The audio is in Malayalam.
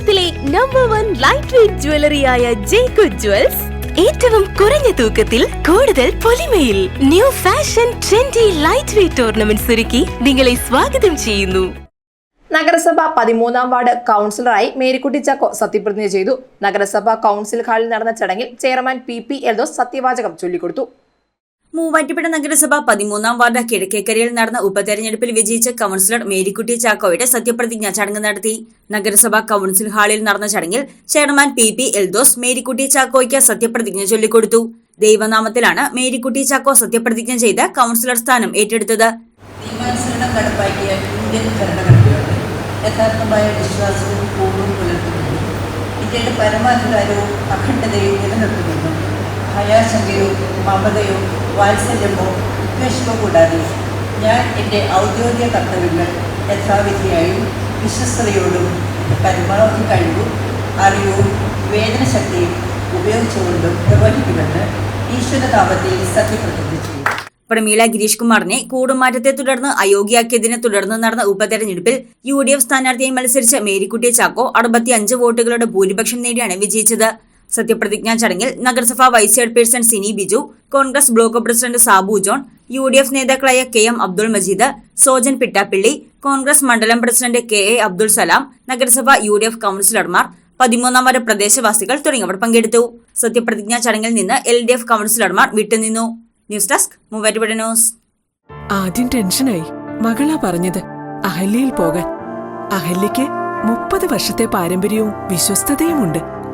കേരളത്തിലെ നമ്പർ വൺ ലൈറ്റ് വെയിറ്റ് ജ്വല്ലറിയായ ജേക്കു ജ്വൽസ് ഏറ്റവും കുറഞ്ഞ തൂക്കത്തിൽ കൂടുതൽ പൊലിമയിൽ new fashion trendy light weight ornaments ഒരുക്കി നിങ്ങളെ സ്വാഗതം ചെയ്യുന്നു. നഗരസഭ പതിമൂന്നാം വാർഡ് കൗൺസിലറായി മേരിക്കുട്ടി ചാക്കോ സത്യപ്രതിജ്ഞ ചെയ്തു. നഗരസഭ കൗൺസിൽ ഹാളിൽ നടന്ന ചടങ്ങിൽ ചെയർമാൻ പി പി എൽദോസ് സത്യവാചകം ചൊല്ലിക്കൊടുത്തു. മൂവാറ്റുപുഴ നഗരസഭ പതിമൂന്നാം വാർഡ് കിഴക്കേക്കരയിൽ നടന്ന ഉപതെരഞ്ഞെടുപ്പിൽ വിജയിച്ച കൌൺസിലർ മേരിക്കുട്ടി ചാക്കോയുടെ സത്യപ്രതിജ്ഞ ചടങ്ങ് നടത്തി. നഗരസഭ കൌൺസിൽ ഹാളിൽ നടന്ന ചടങ്ങിൽ chairman P P Eldhose Marykutty ചാക്കോയ്ക്ക് സത്യപ്രതിജ്ഞ ചൊല്ലിക്കൊടുത്തു. ദൈവനാമത്തിലാണ് മേരിക്കുട്ടി ചാക്കോ സത്യപ്രതിജ്ഞ ചെയ്ത് കൌൺസിലർ സ്ഥാനം ഏറ്റെടുത്തത്. ഇന്ത്യയുടെ പരമാധികാരവും അഖണ്ഡതയും നിലനിർത്തുമെന്നും ഭയാശങ്കയോ മമതയോ വാത്സല്യമോ വിദ്വേഷമോ കൂടാതെ ഞാൻ എന്റെ ഔദ്യോഗിക കർത്തവ്യങ്ങൾ യഥാവിധിയായും വിശ്വസ്തയോടും പരമാവധി കഴിവും അറിവും വേദനശക്തിയും ഉപയോഗിച്ചുകൊണ്ടും നിർവഹിക്കുമെന്ന് ഈശ്വരതാപത്തിൽ സത്യപ്രതിജ്ഞ ചെയ്യും പ്രമീള ഗിരീഷ് കുമാറിനെ കൂടുമാറ്റത്തെ തുടർന്ന് അയോഗ്യയാക്കിയതിനെ തുടർന്ന് നടന്ന ഉപതെരഞ്ഞെടുപ്പിൽ യു ഡി എഫ് സ്ഥാനാർത്ഥിയായി മത്സരിച്ച മേരിക്കുട്ടി ചാക്കോ അറുപത്തിയഞ്ച് വോട്ടുകളുടെ ഭൂരിപക്ഷം നേടിയാണ് വിജയിച്ചത്. സത്യപ്രതിജ്ഞാ ചടങ്ങിൽ നഗരസഭാ vice chairperson Sini Biju Congress block president Sabu John U D F നേതാക്കളായ കെ എം അബ്ദുൾ മജീദ് സോജൻ പിട്ടാപ്പിള്ളി കോൺഗ്രസ് മണ്ഡലം president K A Abdul Salam നഗരസഭ യു ഡി എഫ് കൌൺസിലർമാർ പതിമൂന്നാം വരെ പ്രദേശവാസികൾ തുടങ്ങിയവർ പങ്കെടുത്തു. സത്യപ്രതിജ്ഞാ ചടങ്ങിൽ നിന്ന് എൽ ഡി എഫ് കൌൺസിലർമാർ വിട്ടുനിന്നു. News desk Muvattupuzha news. ആദ്യം ടെൻഷനായി മകളാ പറഞ്ഞത് അഹല്യയിൽ പോകാൻ. അഹല്യയ്ക്ക് മുപ്പത് വർഷത്തെ പാരമ്പര്യവും വിശ്വസ്തതയുമുണ്ട്.